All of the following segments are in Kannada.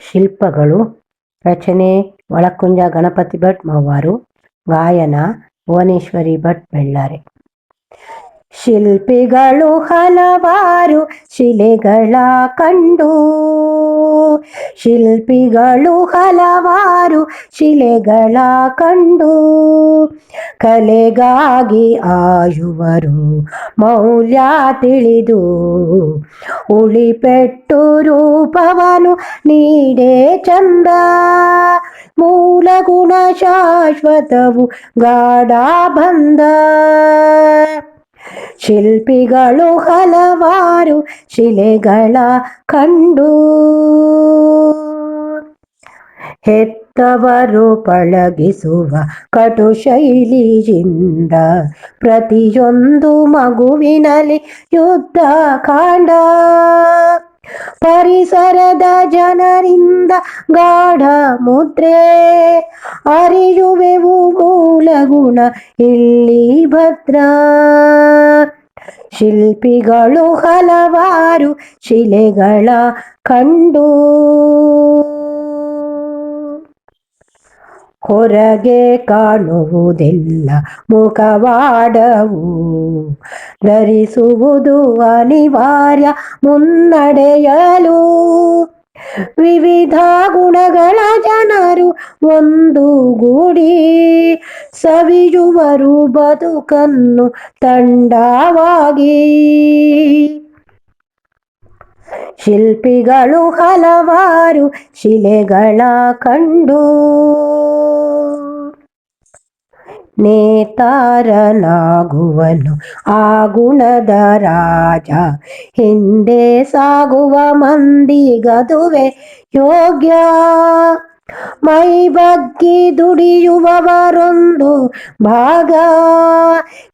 ಶಿಲ್ಪಗಳು ರಚನೆ ಒಳಕುಂಜ ಗಣಪತಿ ಭಟ್ ಮವ್ವಾರು ಗಾಯನ ಭುವನೇಶ್ವರಿ ಭಟ್ ಬೆಳ್ಳಾರೆ. ಶಿಲ್ಪಿಗಳು ಹಲವಾರು ಶಿಲೆಗಳ ಕಂಡು ಶಿಲ್ಪಿಗಳು ಹಲವಾರು ಶಿಲೆಗಳ ಕಂಡು ಕಲೆಗಾಗಿ ಆಯುವರು. ಮೌಲ್ಯ ತಿಳಿದು ಉಳಿಪೆಟ್ಟು ರೂಪವನು ನೀಡೇ ಚಂದ. ಮೂಲ ಗುಣ ಶಾಶ್ವತವು ಗಾಢ ಬಂದ. ಶಿಲ್ಪಿಗಳು ಹಲವಾರು ಶಿಲೆಗಳ ಕಂಡು ಹೆತ್ತವರು ಪಳಗಿಸುವ ಕಟು ಶೈಲಿಯಿಂದ ಪ್ರತಿಯೊಂದು ಮಗುವಿನಲ್ಲಿ ಯುದ್ಧ ಕಾಂಡ. ಪರಿಸರದ ಜನರಿಂದ ಗಾಢ ಮುದ್ರೆ. ಅರಿಯುವೆವು ಮೂಲ ಗುಣ, ಇಲ್ಲಿ ಭದ್ರ. ಶಿಲ್ಪಿಗಳು ಹಲವಾರು ಶಿಲೆಗಳ ಕಂಡು. ಹೊರಗೆ ಕಾಣುವುದೆಲ್ಲ, ಮುಖವಾಡವು ಧರಿಸುವುದು ಅನಿವಾರ್ಯ ಮುನ್ನಡೆಯಲು. ವಿವಿಧ ಗುಣಗಳ ಜನರು ಒಂದು ಗೂಡಿ ಸವಿಯುವರು ಬದುಕನ್ನು ತಂಡವಾಗಿ. ಶಿಲ್ಪಿಗಳು ಹಲವಾರು ಶಿಲೆಗಳ ಕಂಡು ನೇತಾರನಾಗುವನು. ಆ ಗುಣದ ರಾಜ ಹಿಂದೆ ಸಾಗುವ ಮಂದಿಗದುವೆ ಯೋಗ್ಯ. ಮೈ ಬಗ್ಗಿ ದುಡಿಯುವವರೊಂದು ಭಾಗ.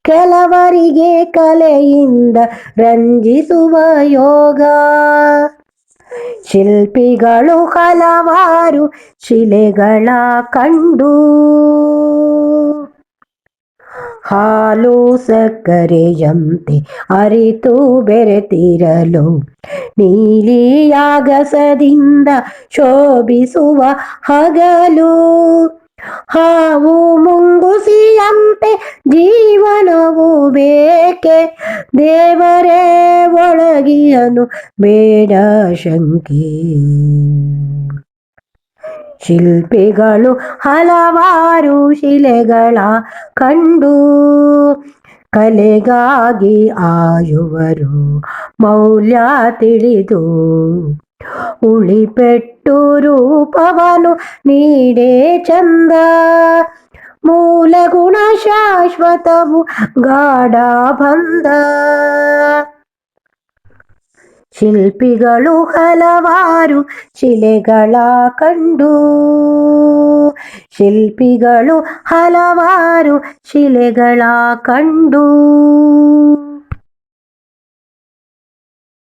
ಕೆಲವರಿಗೆ ಕಲೆಯಿಂದ ರಂಜಿಸುವ ಯೋಗ. ಶಿಲ್ಪಿಗಳು ಹಲವಾರು ಶಿಲೆಗಳ ಕಂಡು. ಹಾಲು ಸಕ್ಕರೆಯಂತೆ ಅರಿತು ಬೆರೆತಿರಲು. ನೀಲಿಯಾಗಸದಿಂದ ಶೋಭಿಸುವ ಹಗಲು. ಹಾವು ಮುಂಗುಸಿಯಂತೆ ಜೀವನವು ಬೇಕೆ? ದೇವರೇ, ಒಳಗಿಯನು ಬೇಡ ಶಂಕೆ. ಶಿಲ್ಪಿಗಳು ಹಲವಾರು ಶಿಲೆಗಳ ಕಂಡು ಕಲೆಗಾಗಿ ಆಯುವರು. ಮೌಲ್ಯ ತಿಳಿದು ಉಳಿಪೆಟ್ಟು ರೂಪವನು ನೀಡೇ ಚಂದ. ಮೂಲ ಗುಣ ಶಾಶ್ವತವು ಗಾಢ ಬಂದ. ಶಿಲ್ಪಿಗಳು ಹಲವಾರು ಶಿಲೆಗಳ ಕಂಡು ಶಿಲ್ಪಿಗಳು ಹಲವಾರು ಶಿಲೆಗಳ ಕಂಡು